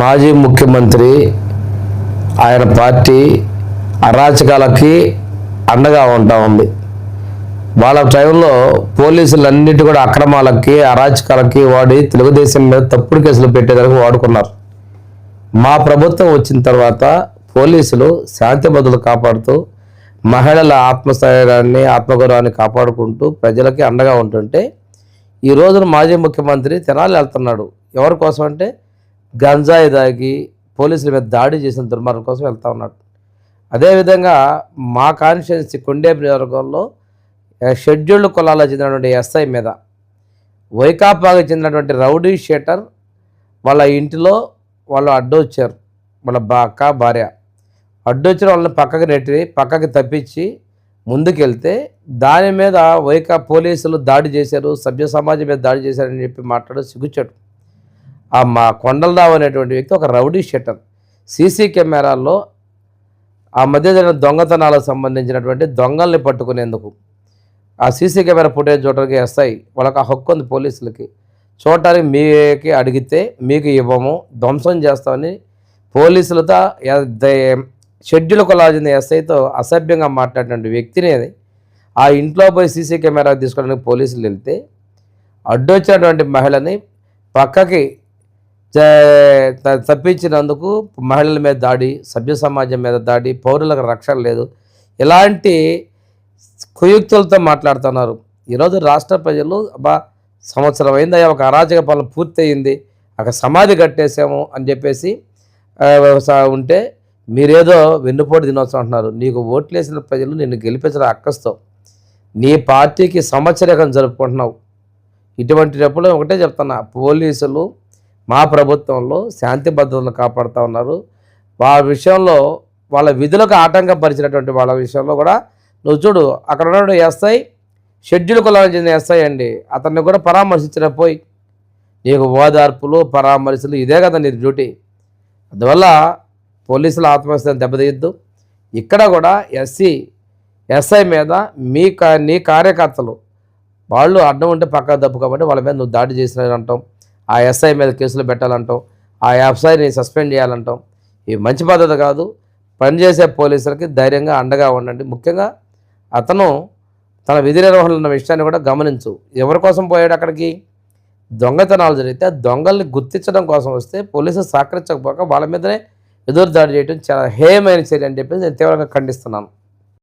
మాజీ ముఖ్యమంత్రి ఆయన పార్టీ అరాచకాలకి అండగా ఉంటా ఉంది. వాళ్ళ టైంలో పోలీసులన్నిటి కూడా అక్రమాలకి అరాచకాలకి వాడి తెలుగుదేశం మీద తప్పుడు కేసులు పెట్టేదానికి వాడుకున్నారు. మా ప్రభుత్వం వచ్చిన తర్వాత పోలీసులు శాంతి భద్రతలు కాపాడుతూ మహిళల ఆత్మస్థైర్యాన్ని ఆత్మగౌరవాన్ని కాపాడుకుంటూ ప్రజలకి అండగా ఉంటుంటే ఈ రోజున మాజీ ముఖ్యమంత్రి తెనాలి వెళ్తున్నాడు. ఎవరి కోసం అంటే గంజాయి దాగి పోలీసుల మీద దాడి చేసిన దుర్మార్గం కోసం వెళ్తూ ఉన్నాడు. అదేవిధంగా మా కాన్స్టిట్యున్సీ కొండే నియోజకవర్గంలో షెడ్యూల్డ్ కులాలకు చెందినటువంటి ఎస్ఐ మీద వైకాపాకి చెందినటువంటి రౌడీ షేటర్ వాళ్ళ ఇంటిలో వాళ్ళు అడ్డొచ్చారు. వాళ్ళ బా అక్క భార్య అడ్డొచ్చిన వాళ్ళని పక్కకి నెట్టి పక్కకి తప్పించి ముందుకెళ్తే దాని మీద వైకా పోలీసులు దాడి చేశారు సభ్య సమాజం మీద దాడి చేశారని చెప్పి మాట్లాడు సిగ్గుచ్చాడు ఆ మా కొండలరావు అనేటువంటి వ్యక్తి ఒక రౌడీ షెటర్. సీసీ కెమెరాల్లో ఆ మధ్య జరిగిన దొంగతనాలకు సంబంధించినటువంటి దొంగల్ని పట్టుకునేందుకు. ఆ సీసీ కెమెరా ఫుటేజ్ చూడడానికి వస్తాయి వాళ్ళకి ఆ హక్కు ఉంది పోలీసులకి. చూడటానికి మీకి అడిగితే మీకు ఇవ్వము ధ్వంసం చేస్తామని పోలీసులతో ద- షెడ్యూల్ కొలాజిన ఎస్ఐతో అసభ్యంగా మాట్లాడినటువంటి వ్యక్తిని ఆ ఇంట్లో పోయి సీసీ కెమెరా తీసుకోవడానికి పోలీసులు వెళ్తే అడ్డొచ్చినటువంటి మహిళని పక్కకి తప్పించినందుకు మహిళల మీద దాడి సభ్య సమాజం మీద దాడి పౌరులకు రక్షణ లేదు. ఇలాంటి కుయుక్తులతో మాట్లాడుతున్నారు. ఈరోజు రాష్ట్ర ప్రజలు అబ్బా సంవత్సరం అయింది ఒక అరాచక పాలన పూర్తయింది అక్కడ సమాధి కట్టేసాము అని చెప్పేసి ఉంటే మీరేదో వెన్నుపోటు దినోత్సవం అంటున్నారు. నీకు ఓట్లేసిన ప్రజలు నిన్ను గెలిపించిన అక్కస్తో. నీ పార్టీకి సంవత్సరకం జరుపుకుంటున్నావు. ఇటువంటిటప్పుడు ఒకటే చెప్తున్నా. పోలీసులు మా ప్రభుత్వంలో శాంతి భద్రతలు కాపాడుతూ ఉన్నారు. వాళ్ళ విషయంలో వాళ్ళ విధులకు ఆటంకపరిచినటువంటి వాళ్ళ విషయంలో కూడా నువ్వు చూడు అక్కడ ఉన్నటువంటి ఎస్ఐ షెడ్యూల్ కులానికి చెందిన ఎస్ఐ అండి. అతన్ని కూడా పరామర్శించిన పోయి నీకు ఓదార్పులు పరామర్శలు ఇదే కదా నీ డ్యూటీ. అందువల్ల పోలీసుల ఆత్మహత్యను దెబ్బతీయద్దు. ఇక్కడ కూడా ఎస్సీ ఎస్ఐ మీద మీ కా నీ కార్యకర్తలు వాళ్ళు అడ్డం ఉంటే పక్క తప్పు కాబట్టి వాళ్ళ మీద నువ్వు దాడి చేసినారంటాం ఆ ఎస్ఐ మీద కేసులు పెట్టాలంటాం ఆ ఎఫ్ఐని సస్పెండ్ చేయాలంటాం. ఇది మంచి పద్ధతి కాదు. పనిచేసే పోలీసులకి ధైర్యంగా అండగా ఉండండి. ముఖ్యంగా అతను తన విధి నిర్వహణలో ఉన్న విషయాన్ని కూడా గమనించు. ఎవరి కోసం పోయాడు అక్కడికి? దొంగతనాలు జరిగితే ఆ దొంగల్ని గుర్తించడం కోసం వస్తే పోలీసులు సహకరించకపోక వాళ్ళ మీదనే ఎదురు దాడి చేయడం చాలా హేయమైన చర్య అని చెప్పేసి నేను తీవ్రంగా ఖండిస్తున్నాను.